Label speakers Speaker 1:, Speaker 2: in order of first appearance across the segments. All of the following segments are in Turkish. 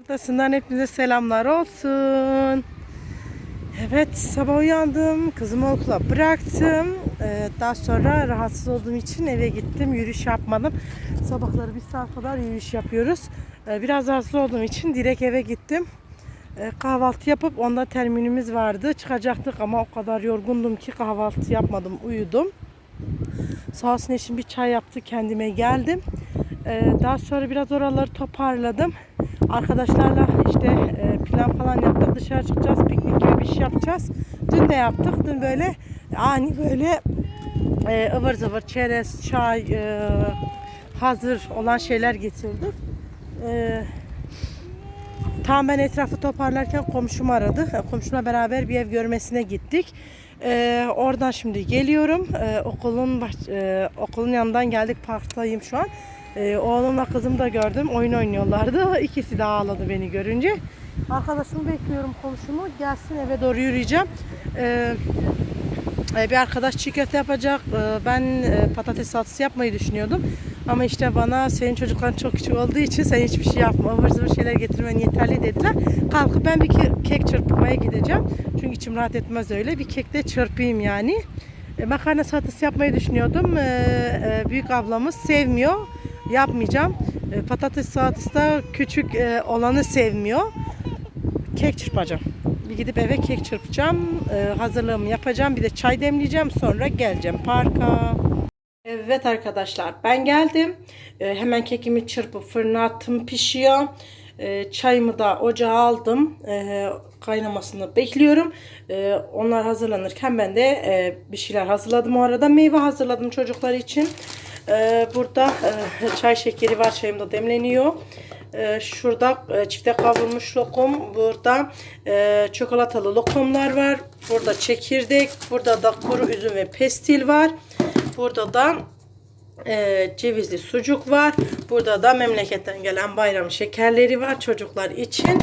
Speaker 1: Ortasından hepinize selamlar olsun. Evet sabah uyandım. Kızımı okula bıraktım. Ee, daha sonra rahatsız olduğum için eve gittim. Yürüyüş yapmadım. Sabahları bir saat kadar yürüyüş yapıyoruz. Ee, biraz rahatsız olduğum için direkt eve gittim. Ee, kahvaltı yapıp onda terminimiz vardı. Çıkacaktık ama o kadar yorgundum ki kahvaltı yapmadım. Uyudum. Sağ olsun eşim bir çay yaptı. Kendime geldim. Ee, daha sonra biraz oraları toparladım. Arkadaşlarla işte e, plan falan yaptık. Dışarı çıkacağız. Piknik gibi bir şey yapacağız. Dün de yaptık. Dün böyle ani böyle e, ıvır zıvır çerez, çay e, hazır olan şeyler getirdik. E, Tam ben etrafı toparlarken komşum aradı. E, Komşumla beraber bir ev görmesine gittik. Ee, oradan şimdi geliyorum. Ee, okulun baş- e, okulun yanından geldik. Parktayım şu an. Ee, oğlumla kızım da gördüm. Oyun oynuyorlardı. İkisi de ağladı beni görünce. Arkadaşımı bekliyorum komşumu. Gelsin eve doğru yürüyeceğim. Ee, e, bir arkadaş çiğ köfte yapacak. Ee, Ben e, patates salatası yapmayı düşünüyordum. Ama işte bana senin çocukların çok küçük olduğu için sen hiçbir şey yapma. ıvır zıvır şeyler getirmen yeterli dediler. Kalkıp ben bir ke- kek çırpmaya gideceğim. Çünkü içim rahat etmez öyle. Bir kek de çırpayım yani. E, Makarna salatası yapmayı düşünüyordum. E, e, Büyük ablamız sevmiyor. Yapmayacağım. E, Patates salatası da küçük e, olanı sevmiyor kek çırpacağım. Bir gidip eve kek çırpacağım. Ee, hazırlığımı yapacağım. Bir de çay demleyeceğim. Sonra geleceğim parka. Evet arkadaşlar ben geldim. Ee, hemen kekimi çırpıp fırına attım pişiyor. Ee, çayımı da ocağa aldım. Ee, kaynamasını bekliyorum. Ee, onlar hazırlanırken ben de e, bir şeyler hazırladım. O arada meyve hazırladım çocuklar için. Ee, burada e, çay şekeri var. Çayım da demleniyor. Ee, şurada e, çifte kavrulmuş lokum. Burada e, çikolatalı lokumlar var. Burada çekirdek. Burada da kuru üzüm ve pestil var. Burada da cevizli sucuk var. Burada da memleketten gelen bayram şekerleri var çocuklar için.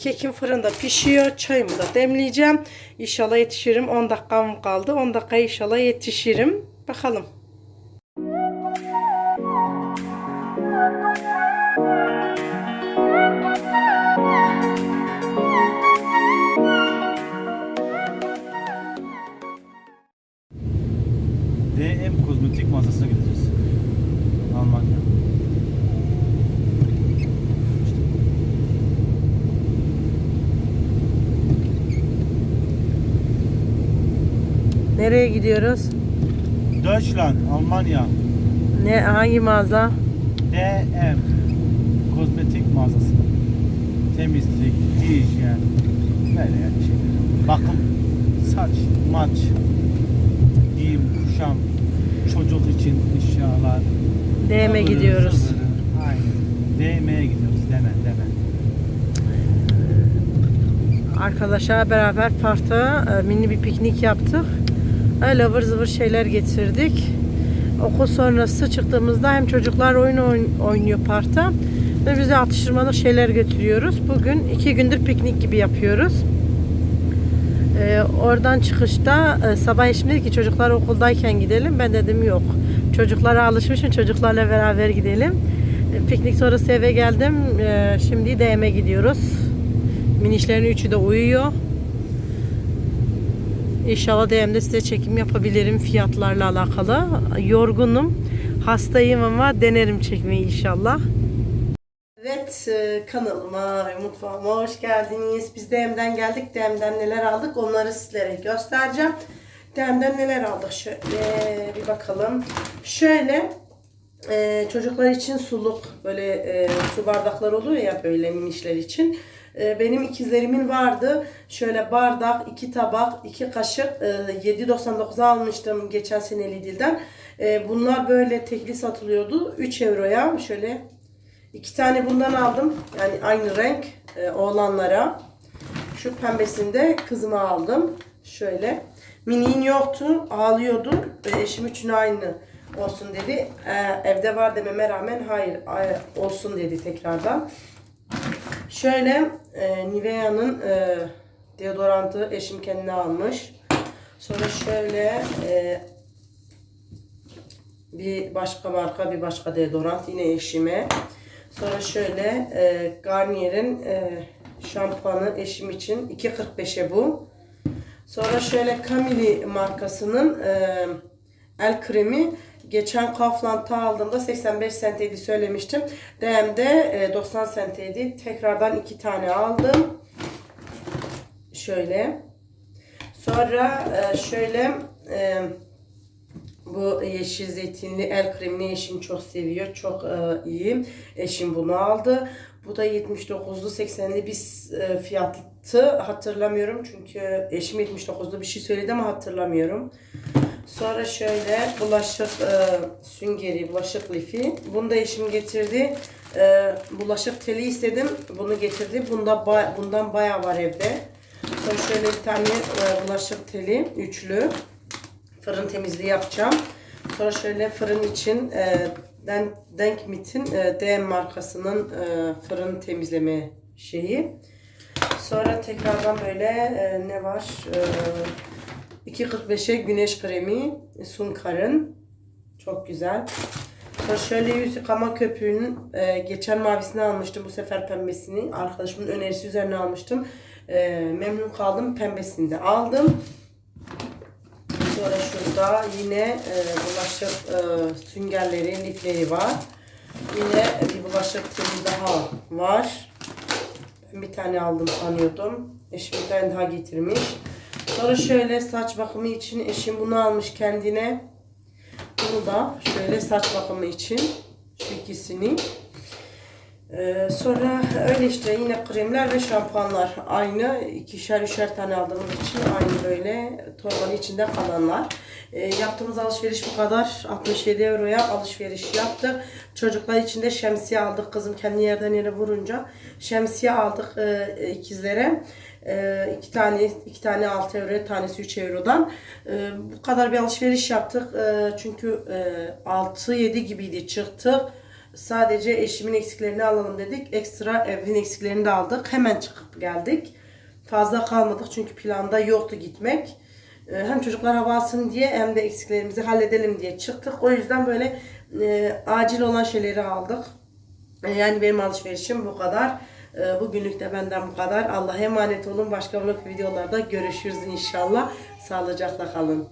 Speaker 1: Kekim fırında pişiyor. Çayımı da demleyeceğim. İnşallah yetişirim. 10 dakikam kaldı. 10 dakika inşallah yetişirim. Bakalım.
Speaker 2: DM kozmetik mağazasına gideceğiz. Almanya.
Speaker 1: Nereye gidiyoruz?
Speaker 2: Deutschland, Almanya.
Speaker 1: Ne hangi mağaza?
Speaker 2: DM kozmetik mağazası. Temizlik, hijyen. Böyle yani şeyler. Bakım, saç, maç, giyim, kuşam, çocuk için eşyalar.
Speaker 1: DM'e
Speaker 2: ıvırı,
Speaker 1: gidiyoruz.
Speaker 2: zıvırı. Aynen. DM'ye gidiyoruz. Deme, deme.
Speaker 1: Arkadaşlar beraber parkta e, mini bir piknik yaptık. Öyle ıvır zıvır şeyler getirdik. Okul sonrası çıktığımızda hem çocuklar oyun oyn- oynuyor parkta ve biz de atıştırmalık şeyler götürüyoruz. Bugün iki gündür piknik gibi yapıyoruz. E, oradan çıkışta e, sabah eşim dedi ki çocuklar okuldayken gidelim. Ben dedim yok. Çocuklara alışmışım çocuklarla beraber gidelim. E, piknik sonrası eve geldim. E, şimdi DM'e gidiyoruz. Minişlerin üçü de uyuyor. İnşallah DM'de size çekim yapabilirim fiyatlarla alakalı. Yorgunum. Hastayım ama denerim çekmeyi inşallah. Evet kanalıma mutfağıma hoş geldiniz. Biz DM'den geldik. DM'den neler aldık onları sizlere göstereceğim. DM'den neler aldık şöyle bir bakalım. Şöyle e, çocuklar için suluk böyle e, su bardakları oluyor ya böyle minişler için. E, benim ikizlerimin vardı. Şöyle bardak, iki tabak, iki kaşık e, 7.99'a almıştım geçen sene Lidl'den. Bunlar böyle tekli satılıyordu. 3 euroya şöyle iki tane bundan aldım. Yani aynı renk e, oğlanlara. Şu pembesinde kızıma aldım. Şöyle. Miniğin yoktu. Ağlıyordu. Ve eşim üçünü aynı olsun dedi. Ee, evde var dememe rağmen hayır ay- olsun dedi tekrardan. Şöyle e, Nivea'nın e, deodorantı eşim kendine almış. Sonra şöyle e, bir başka marka bir başka deodorant yine eşime. Sonra şöyle e, Garnier'in e, şampuanı eşim için 2.45'e bu. Sonra şöyle Camille markasının e, el kremi geçen Kaufland'ta aldığımda 85 centeydi söylemiştim. DM'de e, 90 centeydi. Tekrardan iki tane aldım. Şöyle. Sonra e, şöyle e, bu yeşil zeytinli el kremini eşim çok seviyor. Çok e, iyi. Eşim bunu aldı. Bu da 79'lu 80'li bir e, fiyatı hatırlamıyorum. Çünkü eşim 79'lu bir şey söyledi ama hatırlamıyorum. Sonra şöyle bulaşık e, süngeri, bulaşık lifi. Bunu da eşim getirdi. E, bulaşık teli istedim. Bunu getirdi. Bunda ba- bundan bayağı var evde. Sonra şöyle bir tane e, bulaşık teli üçlü. Fırın temizliği yapacağım. Sonra şöyle fırın için e, Den, Denkmit'in e, DM markasının e, fırın temizleme şeyi. Sonra tekrardan böyle e, ne var? E, 2.45'e güneş kremi Sunkar'ın. Çok güzel. Sonra şöyle yüz yıkama köpüğünün e, geçen mavisini almıştım. Bu sefer pembesini. Arkadaşımın önerisi üzerine almıştım. E, memnun kaldım. Pembesini de aldım. Şurada yine e, bulaşık e, süngerleri, lifleri var. Yine bir bulaşık teli daha var. Ben bir tane aldım sanıyordum. Eşim bir tane daha getirmiş. Sonra şöyle saç bakımı için eşim bunu almış kendine. Bunu da şöyle saç bakımı için şu ikisini. Ee, sonra öyle işte yine kremler ve şampuanlar aynı ikişer üçer tane aldığımız için aynı böyle torbanın içinde kalanlar. Ee, yaptığımız alışveriş bu kadar 67 euroya alışveriş yaptık. Çocuklar için de şemsiye aldık kızım kendi yerden yere vurunca şemsiye aldık e, ikizlere. E, iki tane iki tane 6 euro tanesi 3 eurodan. E, bu kadar bir alışveriş yaptık. E, çünkü e, 6-7 gibiydi çıktık. Sadece eşimin eksiklerini alalım dedik. Ekstra evin eksiklerini de aldık. Hemen çıkıp geldik. Fazla kalmadık çünkü planda yoktu gitmek. Ee, Hem çocuklar hava alsın diye hem de eksiklerimizi halledelim diye çıktık. O yüzden böyle e, acil olan şeyleri aldık. E, Yani benim alışverişim bu kadar. E, Bugünlük de benden bu kadar. Allah'a emanet olun. Başka vlog videolarda görüşürüz inşallah. Sağlıcakla kalın.